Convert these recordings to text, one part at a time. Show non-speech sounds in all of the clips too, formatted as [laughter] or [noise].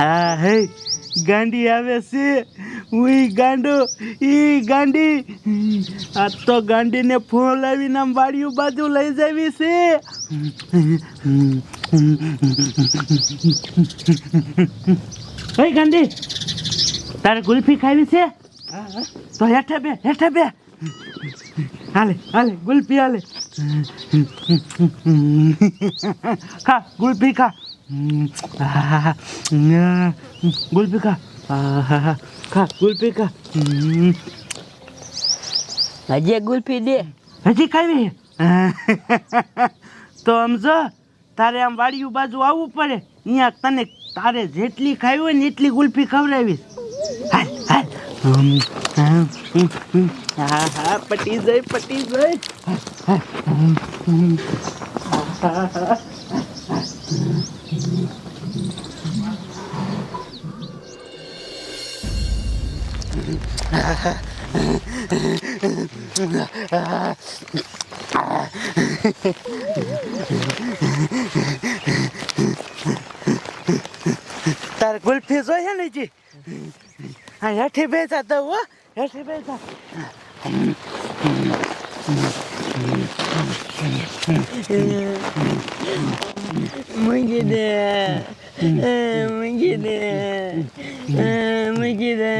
હા હે ગાંડી આવે છે. ઉઈ ગાંડો ઈ ગાંડી. આ તો ગાંડીને ફોન લાવીને આમ વાડિયું બાજુ લઈ જવી છે. ઓય ગાંડી તારે ગુલ્ફી ખાવી છે? તો હેઠે બે હેઠે બે. હાલે હાલે ગુલ્ફી હાલે. ખા ગુલ્ફી ખા. ગુલ્ફી ખા ખા હજી ગુલ્ફી દે. હજી ખાવી? તો સમજો તારે આમ વાડિયું બાજુ આવવું પડે. અહીંયા તને તારે જેટલી ખાવી હોય ને એટલી ગુલ્ફી ખવડાવીશ. હાલ હાલ. હા હા પટી જાય પટી જાય. તારે ગુલ્ફી જોઈએ ને જી? હા હેઠી બેસા તો હો હેઠી બેસા. મૂકી દે મૂકી દે મૂકી દે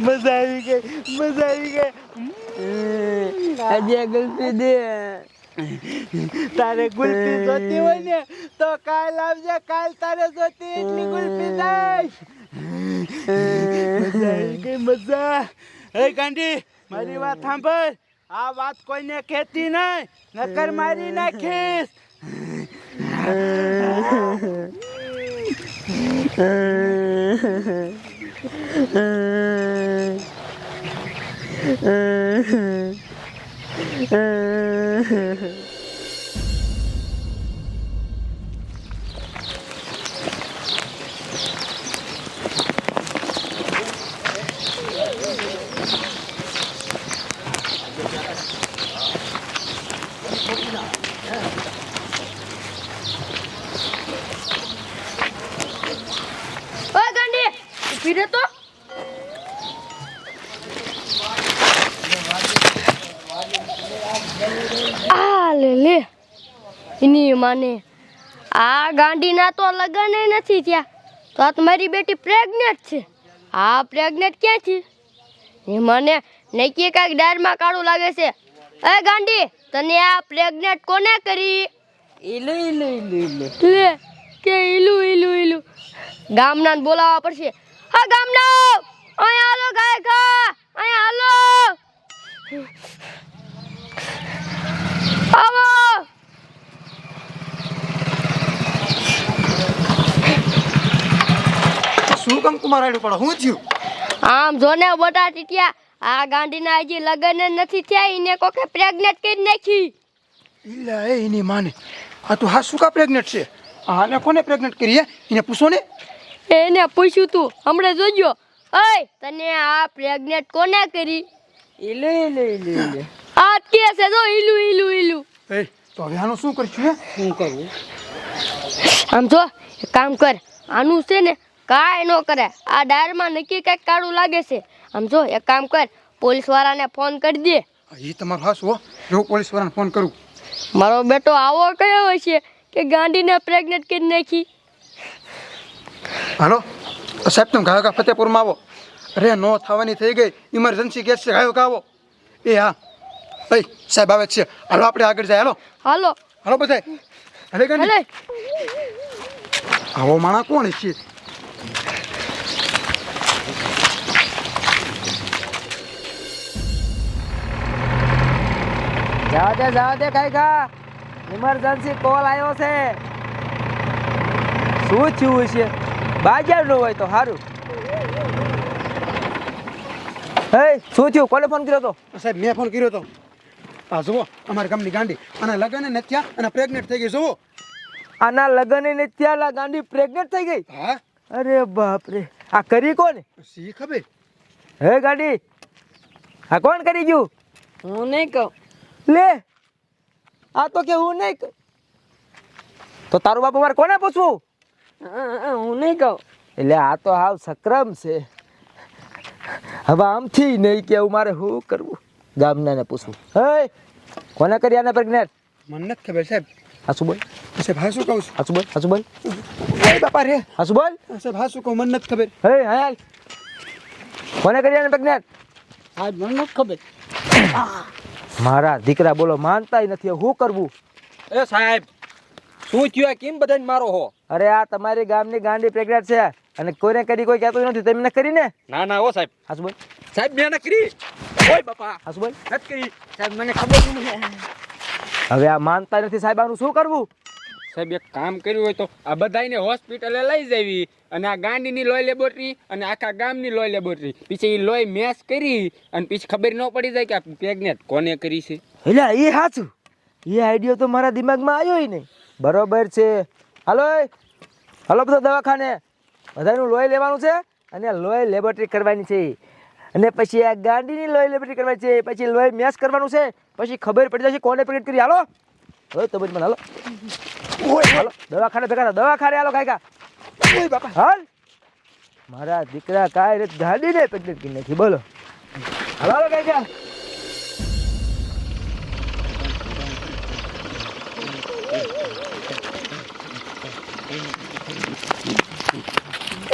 મજા આવી ગઈ મજા આવી ગઈ હજી ગુલ્ફી દે તારે ગુલ્ફી જોતી હોય ને તો કાલ આવજે કાલ તારે જોતી એટલી ગુલ્ફી દઈશ મજા આવી ગઈ મજા. હે ગાંડી મારી વાત સાંભળ. આ વાત કોઈને કહેતી નહીં. નકર મારી નાખીશ. ઓય [laughs] [laughs] [laughs] આ લે લે. એની માને. આ ગાંડીના તો લગન નથી થયા. તો આ મારી બેટી પ્રેગ્નેન્ટ છે. આ પ્રેગ્નેન્ટ છે? એ મને નક્કી કાંઈક ડાયરમાં કાળું લાગે છે. એ ગાંડી તને આ પ્રેગ્નેન્ટ કોને કરી? ઈલુ ઈલુ ઈલુ ઈલુ. લે કે ઈલું ઈલું ઈલું. ગામના બોલાવવા પડશે. હા ગામના! અહીંયા હાલો ગાય ખા અહીંયા હાલો આવો કુમાર પડે. હું થયું? આમ જોને બોટા ટીટિયા આ ગાંડીના હજી લગ્ન નથી થયા એને કોકે પ્રેગ્નેટ કરી નાખી. ઇલા એ એની માને. આ તું હા શું કા પ્રેગ્નેટ છે? આને કોને પ્રેગ્નેટ કરી એને પૂછો ને. એને પૂછ્યું તું. હમણાં જોજો. ઓય તને આ પ્રેગ્નેટ કોને કરી? ઇલે ઇલે ઇલે ઈલુ. આ કે છે જો ઇલુ ઇલુ ઇલુ એ તો હવે આનું શું કરશું હે? શું કરવું? આમ જો એક કામ કર. આનું છે ને કાંઈ ન કરે. આ ડાયરમાં નક્કી કંઈક કાળું લાગે છે. આમ જો એક કામ કર પોલીસ વાળાને ફોન કરી દે. એ તમારો હાસ હો. જો પોલીસ વાળાને ફોન કરું. મારો બેટો આવો કયો છે કે ગાંડીને પ્રેગ્નેટ કરી નાખી? હાલો? સાહેબ તમે ગાયો ફતેપુરમાં આવો? અરે નો થવાની થઈ ગઈ. ઇમરજન્સી કેસ છે ગાયો આવો? એ હા. ભાઈ સાહેબ આવે છે. હાલો આપણે આગળ જાય. હાલો? હાલો. હાલો બધા હલે હલે. આવો માણા કોણ છે જાવા દે જાવ દે કઈ ખા? ઇમરજન્સી કોલ આવ્યો છે. શું થયું છે બાજારનું હોય તો સારું હે શું થયું? કોને ફોન કર્યો તો? સાહેબ મેં ફોન કર્યો તો. આ જુઓ અમારી ગામની ગાંડી. અને લગન ને નથી થયા અને પ્રેગ્નેન્ટ થઈ ગઈ જુઓ. આના લગ્ન ને ત્યાં ગાંડી પ્રેગ્નેન્ટ થઈ ગઈ? હા? અરે બાપ રે આ કરી કોને? સી ખબર? હે ગાંડી આ કોણ કરી ગયું? હું નહીં કહું. લે આ તો કે હું નહીં તો તારું બાપુ મારે કોને પૂછવું? હું નહીં કહું. એટલે આ તો હાવ સક્રમ છે. હવે આમથી નહીં કેવું મારે શું કરવું? ગામનાને પૂછવું. હે? કોને કરી આને પ્રેગ્નેટ મને નથી ખબર સાહેબ. હાસુ બોલ. સાહેબ હાસુ કહું છું? હાસુ બોલ હાસુ બોલ. ઓય બાપા રે. હાસુ બોલ. સાહેબ હાસુ કહું? મને નથી ખબર. હે હાલ. કોને કરી આને પ્રેગ્નેટ આજ મને નથી ખબર. મારા દીકરા બોલો માનતાય નથી શું કરવું? એ સાહેબ શું થયું? કેમ બધાને મારો હો? અરે આ તમારી ગામની ગાંડી પ્રેગ્નેટ છે અને કોઈને કરી કોઈ કહેતું નથી તમે કરીને ના? ના હો સાહેબ. હાસુ સાહેબ મેં કરી. ઓય બાપા હાસુ નથી કરી. સાહેબ મને ખબર નહીં. હવે આ માનતા નથી સાહેબ આનું શું કરવું? સાહેબ, એક કામ કર્યું હોય તો આ બધાયને હોસ્પિટલે લઈ જવી અને આ ગાંડીની લોહી લેબોરેટરી અને આખા ગામની લોહી લેબોરેટરી. પછી એ લોહી મેસ કરી અને પછી ખબર ન પડી જાય કે આ પ્રેગ્નેટ કોને કરી છે. એટલે એ સાચું એ આઈડિયો તો મારા દિમાગમાં આવ્યો નહીં. બરોબર છે. હાલો હાલો બધા દવાખાને. બધાનું લોહી લેવાનું છે અને લોહી લેબોરેટરી કરવાની છે અને પછી આ ગાંડીની લોહી લેબોરેટરી કરવાની છે. પછી લોહી મેસ કરવાનું છે. પછી ખબર પડી જશે કોને પ્રેગ્નેટ કરી. હાલો. હવે તો મને હાલો. હાલો દવાખાને ભેગા દવાખાને હાલો કાકા ઓય બાપા. હાલ. મારા દીકરા કાંઈ રીતે ગાંડીને પ્રેગ્નેટ કરી નાખી બોલો. હાલો હાલો કાકા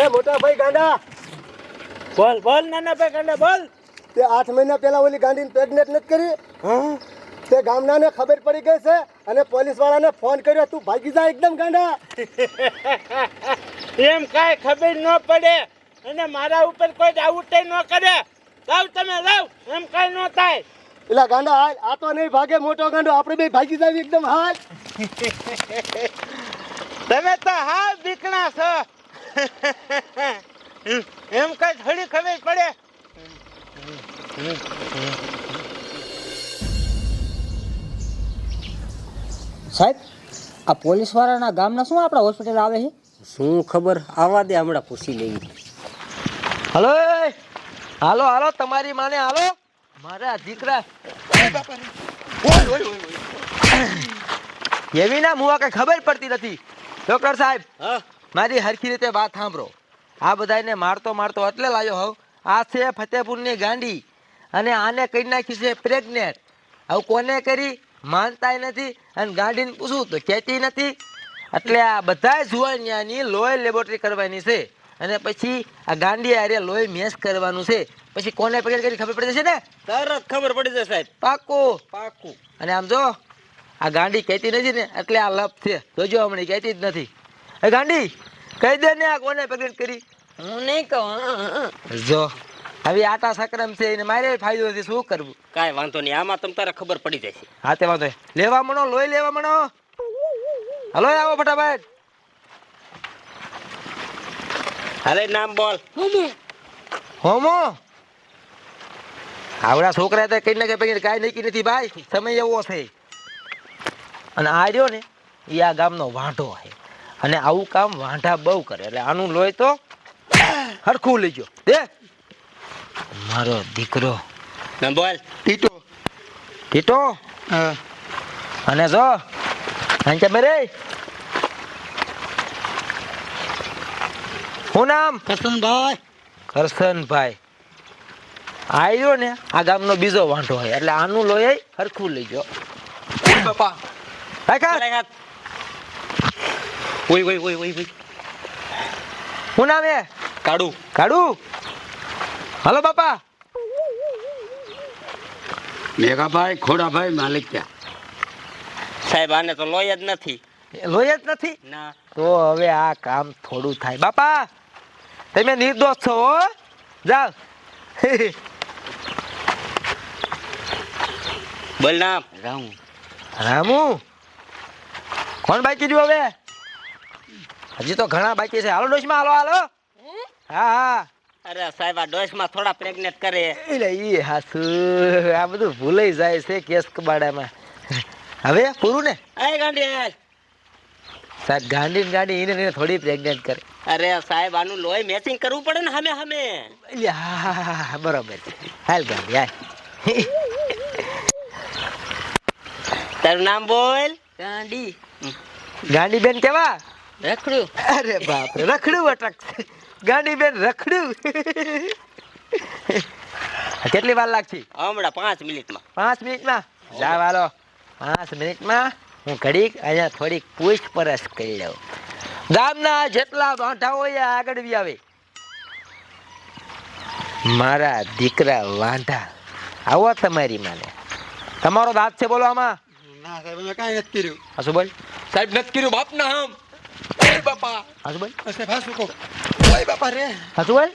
એ મોટા ભાઈ ગાંડા. બોલ બોલ નાના ભાઈ કાંડા બોલ. તે આઠ મહિના પહેલા ઓલી ગાંડીને પ્રેગ્નેટ નથી કરી? તે ગામનાને ખબર પડી ગઈ છે અને પોલીસ વાળાને ફોન કર્યો તું ભાગી જા એકદમ ગાંડા. [laughs] એમ કાંઈ ખબર ન પડે અને મારા ઉપર કોઈ ડાઉટ ન કરે. લાવ તમે લાવ એમ કાંઈ ન થાય. એલા ગાંડા હાલ આ તો નહીં ભાગે મોટો ગાંડો. આપણે બે ભાગી જાય એકદમ હાલ. [laughs] તમે તો હાલ દીકણા છો. [laughs] એમ કઈ થોડી ખબર પડે. સાહેબ આ પોલીસવાળાના ગામના શું આપણા હોસ્પિટલ આવે છે? શું ખબર? આવા દે હમણાં પૂછી લેવી હલો હાલો હાલો તમારી માને હાલો. મારા દીકરા. એવી ના મુવા કઈ ખબર પડતી નથી. ડોક્ટર સાહેબ મારી હરખી રીતે વાત સાંભળો. આ બધાને મારતો મારતો એટલે લાવ્યો હોઉં. આ છે ફતેપુરની ગાંડી અને આને કરી નાખી છે પ્રેગ્નેટ આવું કોને કરી? માનતાય નથી અને ગાંડીને પૂછું તો કહેતી નથી. એટલે આ બધા જુવાનિયાની લોહી લેબોરેટરી કરવાની છે અને પછી આ ગાંડી આરે લોહી મેસ કરવાનું છે. પછી કોને પકડ કરી ખબર પડી જશે ને? તરત ખબર પડી જશે સાહેબ. પાકું. પાકું. અને આમ જો આ ગાંડી કહેતી નથી ને એટલે આ લપ છે. જોજો હમણાં કહેતી જ નથી. એ ગાંડી કહી દે ને આ કોને પ્રેગ્નેટ કરી? હું નહીં કહું જો. હવે આટા સક્રમ છે એને મારે ફાયદો નથી શું કરવું? કાંઈ વાંધો નહીં આમાં તમ તારે ખબર પડી જશે હા તે વાંધો લેવા મણો લોહી લેવા મણો. હલો આવો ફટાફટ. હાલે નામ બોલ. હોમો. આવડા છોકરા તો કઈ ના કઈ પૈકી કાંઈ નક્કી નથી ભાઈ. સમય એવો છે. અને આ રહ્યો ને એ આ ગામનો વાંઢો છે. અને આવું કામ વાંઢા બહુ કરે. એટલે આનું લોહી તો હરખું લેજો દે. મારો દીકરો. બોલ. ટીટો. ટીટો? અને જો અંકે મેરે? શું નામ? કરશનભાઈ. કરશનભાઈ. આવ્યો ને આ ગામનો બીજો વાંઢો હોય એટલે આનું લોહી હરખું લેજો બાપા. કાકા. ઓય ઓય ઓય ઓય ઓય શું નામ એ કાઢું કાઢુ હલો બાપા. મેઘાભાઈ ખોડાભાઈ માલિક ત્યાં. સાહેબ આને તો લોહી જ નથી. લોહી જ નથી? ના. તો હવે આ કામ થોડું થાય. બાપા તમે નિર્દોષ છો હો. જાઓ. બોલ નામ રામુ. રામુ? કોણ બાકી રહ્યું હવે? હજી તો ઘણા બાકી છે. હાલો ડોશમાં હાલો હાલો. હા હા. અરે સાહેબ આ ડોસમાં થોડા પ્રેગ્નેટ કરે. એટલે ઈ હાસુ આ બધું ભૂલાઈ જાય છે કેસ કબાડામાં. હવે પૂરું ને? એ ગાંડી હાલ. સાહેબ ગાંડી ને ગાંડી એને થોડી પ્રેગ્નેન્ટ કરે. અરે સાહેબ આનું લોહી મેચિંગ કરવું પડે ને હમે હમે. એટલે હા હા હા, હા બરોબર છે. હાલ ગાંડી હાલ. તારું નામ બોલ. ગાંડી. ગાંડી બેન કેવા? રખડું? અરે બાપ રે રખડું અટક. ગાડી બેન રખડું. કેટલી વાર લાગશે? હમણાં પાંચ મિનિટમાં. પાંચ મિનિટમાં? જા વાલો. પાંચ મિનિટમાં હું ઘડીક અહીંયા થોડીક પૂછપરછ કરી લઉં. ગામના જેટલા વાંઢા હોય આગળ બી આવે. મારા દીકરા વાંઢા આવો તમારી માને. તમારો દાંત છે બોલવામાં? ના સાહેબ કાંઈ નથી કર્યું. હાસુ બોલ? સાહેબ નથી કર્યું બાપના હમ. ઓય બાપા. હાસુ બોલ સાહેબ હાસું ઓય બાપા રે. હાસુ બોલ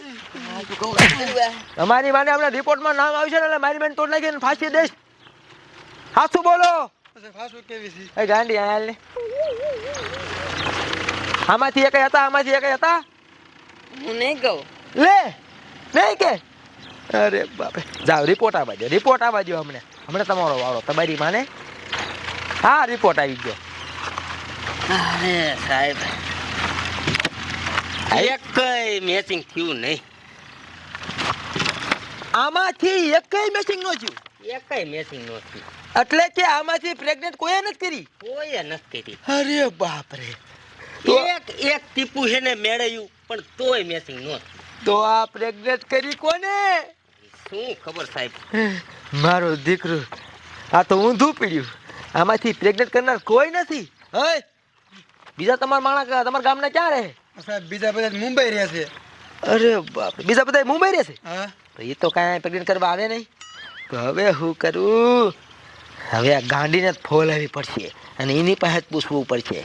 માને હમણાં રિપોર્ટમાં નામ આવશે ને એટલે મારી બેન તોડ નાખીને ફાંસી દઈશ હાસુ બોલો. કેવી છે? એ ગાંડી હાલ ને આમાંથી એક હતા? આમાંથી એક હતા? હું નહીં કહું. લે નહીં કે. અરે બાપે. જાઓ રિપોર્ટ આવવા દો રિપોર્ટ આવવા દો હમણાં હમણાં તમારો વાળો તમારી માને. હા રિપોર્ટ આવી ગયો. અરે સાહેબ. એકય મેચિંગ થયું નહીં. આમાંથી એકય મેચિંગ નો થયું? એકય મેચિંગ ન થયું. એટલે કે આમાંથી પ્રેગ્નેન્ટ કોઈએ નથી કરી? કોઈએ નથી કરી. અરે બાપ રે એક એક ટીપુ છે ને મેળવ્યું પણ તોય મેચિંગ ન તો આ પ્રેગ્નેન્ટ કરી કોને? શું ખબર સાહેબ? મારો દીકરો આ તો ઊંધું પીડ્યું. આમાંથી પ્રેગ્નેન્ટ કરનાર કોઈ નથી. હે? બીજા તમારા માણસ તમારા ગામના ક્યાં રહે? સાહેબ બીજા બધા મુંબઈ રહે છે. અરે બાપ બીજા બધા મુંબઈ રહે છે? હા. તો એ તો કાંઈ પ્રેગ્નેન્ટ કરવા આવે નહીં. તો હવે શું કરું? હવે આ ગાંડીને જ ફોલાવી પડશે અને એની પાસે જ પૂછવું પડશે.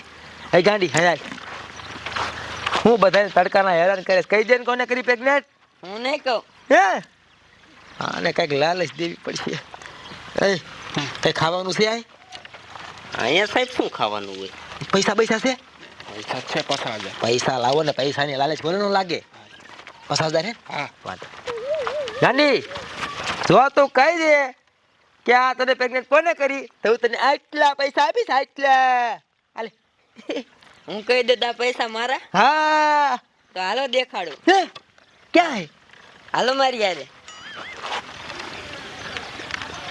એ ગાંડી હયાર હું બધાને તડકાના હેરાન કરીશ. કઈ દે ને કોને કરી પ્રેગ્નેન્ટ હું નહીં કહું. હે? આને કંઈક લાલચ દેવી પડશે. એ કંઈ ખાવાનું છે આ અહીંયા સાહેબ શું ખાવાનું હોય? પૈસા પૈસા છે? પૈસા છે હજાર. પૈસા લાવો ને પૈસાની લાલચ બોલે ન લાગે. પચાસ હજાર હે? હા. વાંધો. ગાંડી જો તું કહી દે કે આ તને પ્રેગ્નેન્ટ કોને કરી તો હું તને આટલા પૈસા આપીશ આટલા. હાલે. હું કહી દેતા પૈસા મારા? હા. તો હાલો દેખાડું. હે? ક્યાં હે? હાલો મારી યારે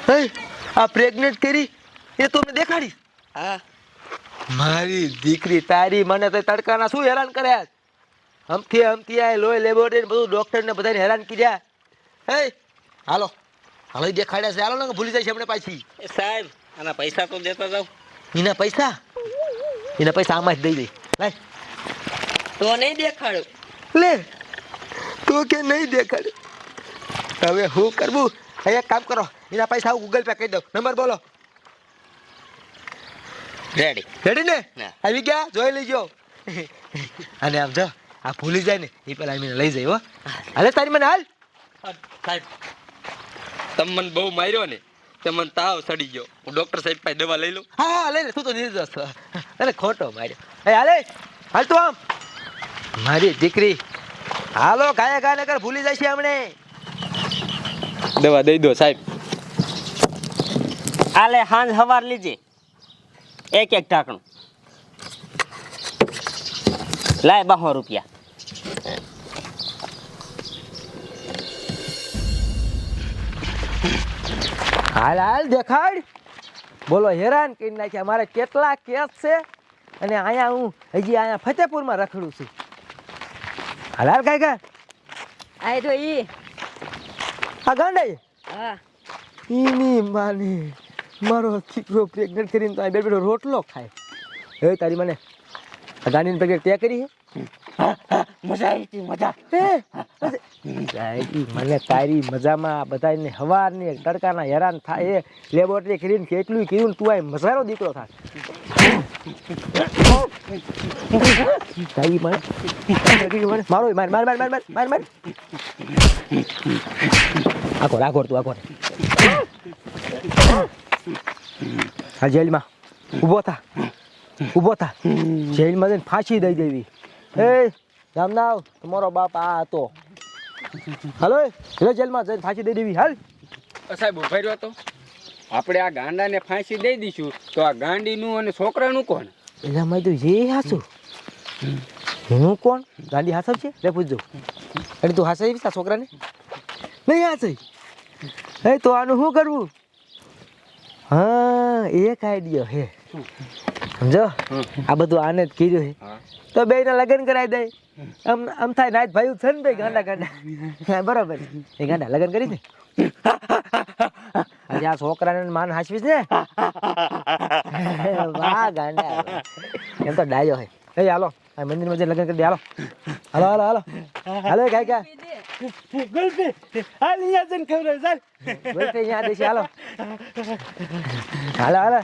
હે? આ પ્રેગ્નેન્ટ કરી એ તો મેં દેખાડીશ? હા. મારી દીકરી તારી મને તો તડકાના શું હેરાન કર્યા? હમથી હમથી આ લોહી લેબોરેટરી બધું ડોક્ટર ને બધાને હેરાન કર્યા. હે? હાલો. હાલો ઈ દેખાડ્યા છે. હાલો ને ભૂલી જાય છે હમણાં પાછી સાહેબ આના પૈસા તો દેતા જાવ એના પૈસા? એના પૈસા આમાં જ દઈ દઈ લાય. તો નહીં દેખાડું લે. તો કે નહીં દેખાડ હવે શું કરવું? હવે એક કામ કરો. એના પૈસા હું ગૂગલ પે કરી દઉં. નંબર બોલો. રેડી રેડી ને? આવી ગયા? જોઈ લેજો. અને આમ જો આ ભૂલી જાય ને એ પેલા એમને લઈ જાય હો. હાલે તારી મને હાલ. સાહેબ. તમે મને બહુ માર્યો ને તે મને તાવ સડી ગયો. હું ડોક્ટર સાહેબ પાસે દવા લઈ લઉં. હા હા લઈ લે તું તો નિર્દોષ અરે ખોટો માર્યો. એ હાલે હાલ તું આમ. મારી દીકરી હાલો ગાયા ગાને કર ભૂલી જાય છે હમણે. દવા દઈ દો સાહેબ. આલે હાંજ હવાર લીજે એક એક ઢાંકણું. લાય બાહો રૂપિયા. હાલ હાલ દેખાડ. બોલો હેરાન કરી નાખ્યા. મારે કેટલા કેસ છે અને અહીંયા હું હજી અહીંયા ફતેપુરમાં રખડું છું. હાલ હાલ કાંઈ કા આ તો ઈ. આ ગાંડાઈ હા. ઈની માની. મારો દીકરો પ્રેગ્નેન્ટ કરીને તો આ બે રોટલો ખાય. હે તારી મને આ ગાંડીને પ્રેગ્નેન્ટ તે કરી હે? મજા આવી હતી મજા. મને તારી મજામાં બધાને હવારની તડકાના હેરાન થાય એ લેબોરેટરી કરીને કેટલું કર્યું તું આ મજાનો દીકરો થાય તારી તારી મને મારો માર માર માર માર માર માર માર. આખો રાખો તું આખો આ જેલમાં. ઊભો થા. ઊભો થા. જેલમાં જઈને ફાંસી દઈ દેવી. એ રામનાવ તમારો બાપ આ હતો. હાલો એટલે જેલમાં જઈને ફાંસી દઈ દેવી. હાલ. સાહેબ ઊભા રહ્યો તો. આપણે આ ગાંડાને ફાંસી દઈ દઈશું. તો આ ગાંડીનું અને છોકરાનું કોણ? એટલે માં તો જે હાસું. હું કોણ? ગાંડી હાસવ છે? લે પૂછજો. એટલે તું હાસવી છોકરાને? નહીં હાસે એ તો આનું શું કરવું? હા એક આઈડિયો હે. સમજો? આ બધું આને જ કીધું હે. તો બે ના લગ્ન કરાવી દે. આમ આમ થાય નાય ભાઈ છે ને ભાઈ ગાંડા ગાંડા. બરાબર બરોબર. એ ગાંડા લગ્ન કરી દે. આજે આ છોકરાને માન હાચવીશ ને? [laughs] વાહ ગાંડા. એમ તો ડાયો હે. એ હાલો. આ મંદિરમાં જે લગ્ન કરી દે. હાલો. હાલો હાલો હાલો. હાલો કાંઈ કા ગુલ્ફી હાલ અહીંયા જઈને ખવડાવ ચાલ. બોલતે અહીંયા દેશે. હાલો. હાલો હાલો.